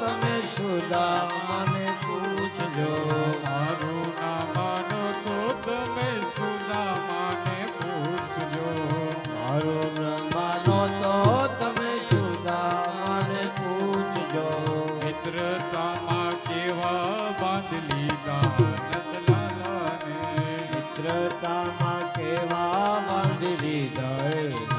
તમે સુદા મને પૂછજો. મારું ના માનો તો તમે સુદા મને પૂછજો. મારું ના માનો તો તમે સુદા મને પૂછજો. મિત્રતામાં કેવા બાંધ લીધા મિત્રતામાં કેવા બાંધ લીધા